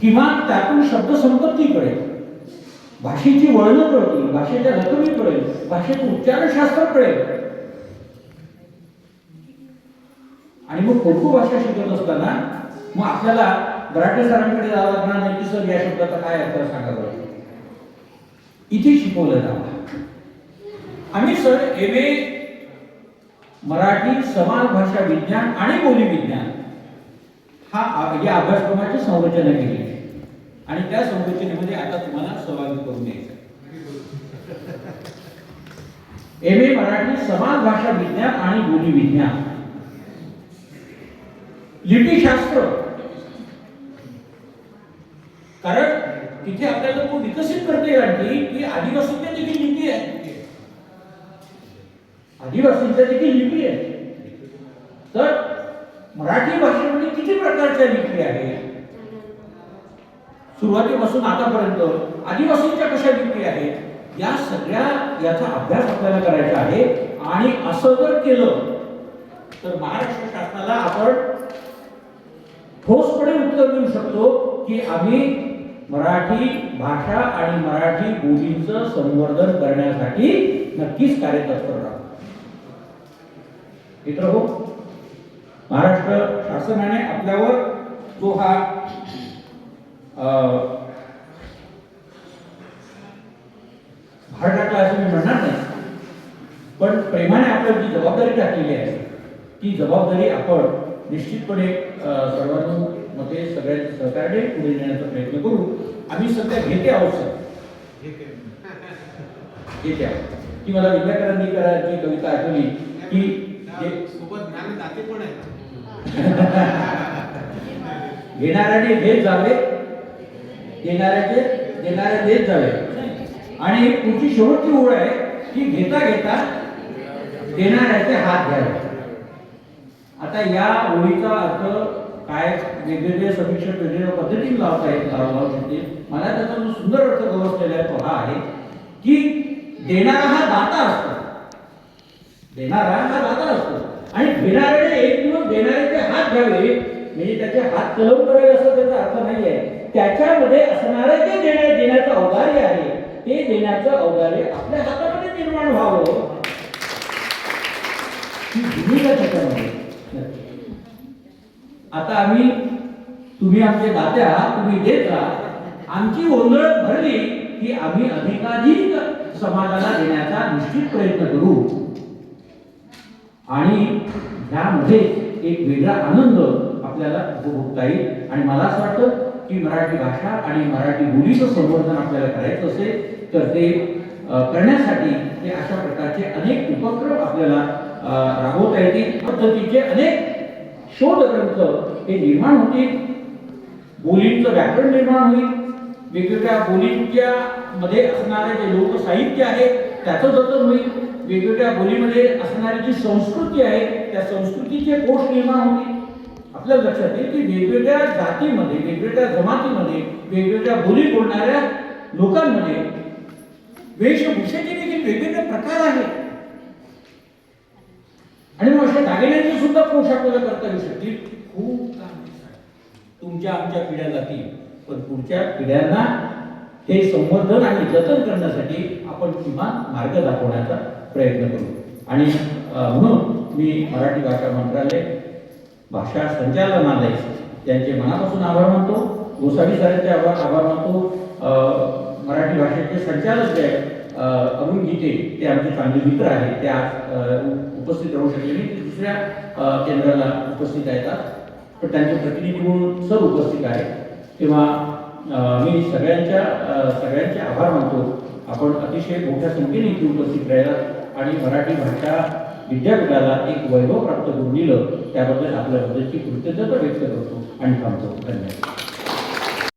किमान त्यातून शब्दसंपत्ती कळेल. भाषेची वळणं कळतील भाषेच्या रकमी कळेल भाषेचं उच्चारशास्त्र कळेल. आणि मग कोकू भाषा शिकत असताना मग आपल्याला मराठी सरांकडे जावं लागणार नाही की सर या शब्दाचा काय अर्थ सांगावं सांगा बरं. इथे शिकवलं जावं. आम्ही सर एम ए मराठी समाज भाषा विज्ञान आणि बोली विज्ञान हा या अभ्यासक्रमाची संरचना केली. आहे आणि त्या संरचनेमध्ये आता तुम्हाला सहभागी करून द्यायचं एम. ए. मराठी समाज भाषा विज्ञान आणि बोली विज्ञान. लिपीशास्त्र कारण तिथे आपल्याला तो विकसित करता येईल आणखी की आदिवासींच्या देखील लिपी आहे. आदिवासींच्या देखील लिपी आहे. तर मराठी भाषेमध्ये किती प्रकारच्या लिपी आहेत? सुरुवातीपासून आतापर्यंत आदिवासींच्या कशा लिपी आहेत? या सगळ्या याचा अभ्यास आपल्याला करायचा आहे. आणि असं जर केलं तर महाराष्ट्र शासनाला आपण ठोसपणे उत्तर देऊ शकतो की आम्ही मराठी भाषा आणि मराठी बोलींचं संवर्धन करण्यासाठी नक्कीच कार्यतत्पर राहू मित्र हो शासनाने आपल्यावर जो हा भार टाकला असं मी म्हणणार नाही. पण प्रेमाने आपल्यावर जी जबाबदारी टाकलेली आहे ती जबाबदारी आपण निश्चितपणे सर्वांमध्ये सगळ्यांच्या सहकार्याने पुढे नेण्याचा प्रयत्न करू. आम्ही सध्या घेते आहोत सर. घेते. आहोत. ती मला विद्याकरांनी करायची कविता आठवली की सोबत ज्ञान दाते पण आहेत. घेणाऱ्याने घेत जावे देणाऱ्याचे देणारे देत जावे आणि तुमची शेवटची ओळ आहे की घेता घेता देणाऱ्याचे हात घ्यावे. आता या ओळीचा अर्थ काय वेगवेगळे समीक्षण वेगवेगळ्या पद्धतीने लावता येत लावू शकतील मला त्याचा जो सुंदर अर्थ गवसलेला आहे तो हा आहे की देणारा हा दाता असतो. देणारा हा दाता असतो. आणि घेणाऱ्याने एक दिवस देणाऱ्याचे हात घ्यावे म्हणजे त्याचे हात कलम करावे असं त्याचा अर्थ नाही आहे. त्याच्यामध्ये असणारे जे देण्या देण्याचं औदार्य आहे ते देण्याचं औदार्य आपल्या हातामध्ये निर्माण व्हावं. ही भूमिका त्याच्यामध्ये. आता आम्ही तुम्ही आमचे दाते आहात तुम्ही देत राहा. आमची गोंधळ भरली की आम्ही अधिकाधिक समाजाला देण्याचा निश्चित प्रयत्न करू. आणि ह्यामध्ये एक वेगळा आनंद आपल्याला उपभोगता येईल. आणि मला असं वाटतं की मराठी भाषा आणि मराठी बोलीचं संवर्धन आपल्याला करायचं असेल तर ते करण्यासाठी हे अशा प्रकारचे अनेक उपक्रम आपल्याला राबवता येतील. पद्धतीचे अनेक शोधग्रंथ हे निर्माण होतील. बोलींचं व्याकरण निर्माण होईल. वेगवेगळ्या बोलींच्या मध्ये असणारे जे लोकसाहित्य आहे त्याचं जतन होईल. वेगवेगळ्या बोलीमध्ये असणारी जी संस्कृती आहे त्या संस्कृतीचे कोष निर्माण होते. आपल्याला लक्षात येईल की वेगवेगळ्या जातीमध्ये वेगवेगळ्या जमातीमध्ये वेगवेगळ्या बोली बोलणाऱ्या लोकांमध्ये वेशभूषेचे देखील वेगवेगळे प्रकार आहेत. आणि मग अशा दागिन्यांचे सुद्धा पोष आपल्याला करता येऊ शकतील. खूप काम तुमच्या आमच्या पिढ्या जातील पण पुढच्या पिढ्यांना हे संवर्धन आणि जतन करण्यासाठी आपण किमान मार्ग दाखवण्याचा प्रयत्न करू. आणि म्हणून मी मराठी भाषा मंत्रालय भाषा संचालनालय त्यांचे मनापासून आभार मानतो. गोसावी सरांचे आभार आभार मानतो. मराठी भाषेचे संचालक जे आहेत अरुण गीते ते आमचे चांगले मित्र आहेत. ते आज उपस्थित राहू शकले नाही. ते दुसऱ्या केंद्राला उपस्थित आहेत पण त्यांचे प्रतिनिधी म्हणून सर उपस्थित आहेत. तेव्हा मी सगळ्यांच्या सगळ्यांचे आभार मानतो. आपण अतिशय मोठ्या संख्येने इथे उपस्थित राहिला आणि मराठी भाषा विद्यापीठाला एक वैभव प्राप्त करून दिलं त्याबद्दल आपल्याबद्दलची कृतज्ञता व्यक्त करतो आणि थांबतो. धन्यवाद.